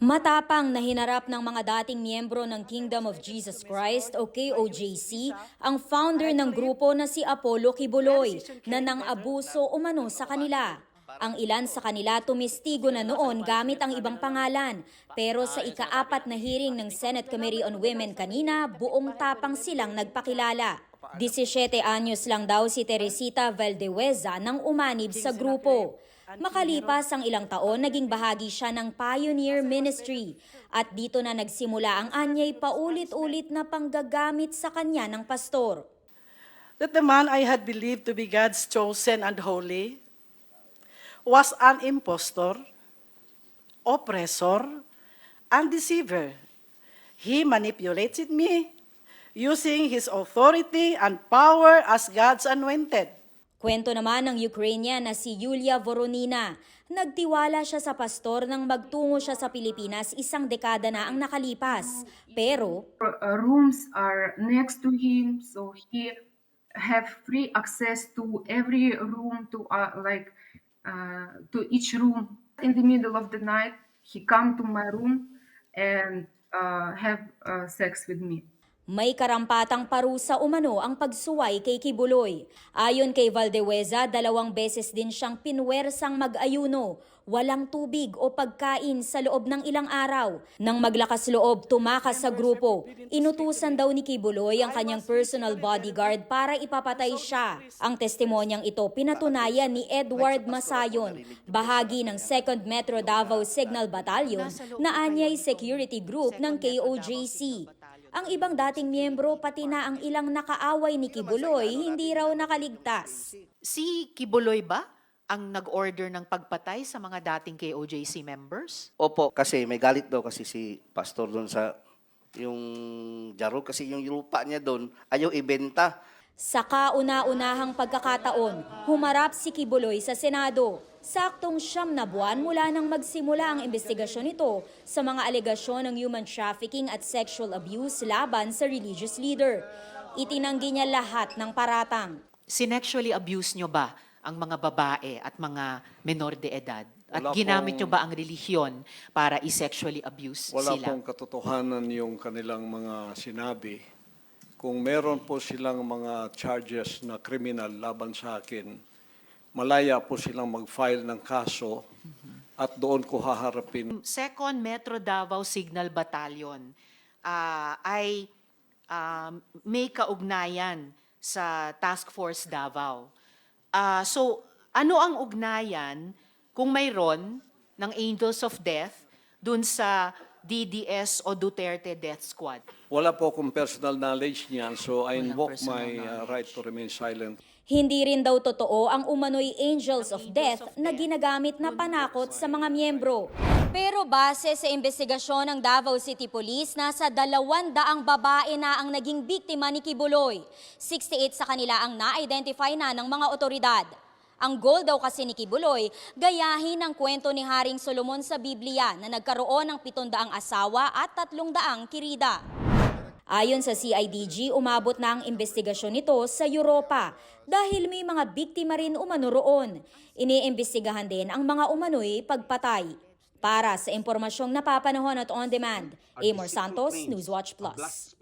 Matapang na hinarap ng mga dating miyembro ng Kingdom of Jesus Christ o KOJC ang founder ng grupo na si Apollo Kibuloy na nang abuso umano sa kanila. Ang ilan sa kanila tumistigo na noon gamit ang ibang pangalan. Pero sa ikaapat na hearing ng Senate Committee on Women kanina, buong tapang silang nagpakilala. 17 anyos lang daw si Teresita Valdeweza nang umanib sa grupo. Makalipas ang ilang taon, naging bahagi siya ng Pioneer Ministry at dito na nagsimula ang anyay paulit-ulit na panggagamit sa kanya ng pastor. that the man I had believed to be God's chosen and holy was an impostor, oppressor, and deceiver. He manipulated me using his authority and power as God's anointed. Kwento naman ng Ukrainian na si Yulia Voronina. Nagtiwala siya sa pastor nang magtungo siya sa Pilipinas isang dekada na ang nakalipas. Pero uh, rooms are next to him so he have free access to every room to uh, like uh, to each room in the middle of the night he come to my room and uh, have uh, sex with me May karampatang parusa umano ang pagsuway kay Kibuloy. Ayon kay Valdeweza, dalawang beses din siyang pinwersang mag-ayuno, walang tubig o pagkain sa loob ng ilang araw. Nang maglakas loob, tumakas sa grupo. Inutusan daw ni Kibuloy ang kanyang personal bodyguard para ipapatay siya. Ang testimonyang ito pinatunayan ni Edward Masayon, bahagi ng 2nd Metro Davao Signal Battalion na anyay security group ng KOJC. Ang ibang dating miyembro pati na ang ilang nakaaway ni Kibuloy hindi raw nakaligtas. Si Kibuloy ba ang nag-order ng pagpatay sa mga dating KOJC members? Opo, kasi may galit daw kasi si pastor doon sa yung Jaro kasi yung lupa niya doon ayaw ibenta. Sa kauna-unahang pagkakataon, humarap si Kibuloy sa Senado. Saktong siyam na buwan mula nang magsimula ang investigasyon nito sa mga alegasyon ng human trafficking at sexual abuse laban sa religious leader. Itinanggi niya lahat ng paratang. Sinexually abuse nyo ba ang mga babae at mga menor de edad? At Wala ginamit nyo pong- ba ang relihiyon para i-sexually abuse Wala sila? pong katotohanan yung kanilang mga sinabi. Kung meron po silang mga charges na criminal laban sa akin, malaya po silang mag-file ng kaso at doon ko haharapin. Second Metro Davao Signal Battalion ah, ay um, may kaugnayan sa Task Force Davao. Ah, so, ano ang ugnayan kung mayroon ng Angels of Death dun sa DDS o Duterte Death Squad? Wala po akong personal knowledge niyan, so I invoke my uh, right to remain silent. Hindi rin daw totoo ang umano'y angels of death na ginagamit na panakot sa mga miyembro. Pero base sa investigasyon ng Davao City Police, nasa dalawan daang babae na ang naging biktima ni Kibuloy. 68 sa kanila ang na-identify na ng mga otoridad. Ang goal daw kasi ni Kibuloy, gayahin ang kwento ni Haring Solomon sa Biblia na nagkaroon ng 700 asawa at 300 kirida. Ayon sa CIDG, umabot na ang investigasyon nito sa Europa dahil may mga biktima rin umano roon. Iniimbestigahan din ang mga umano'y pagpatay. Para sa impormasyong napapanahon at on demand, Amor Santos, Newswatch Plus.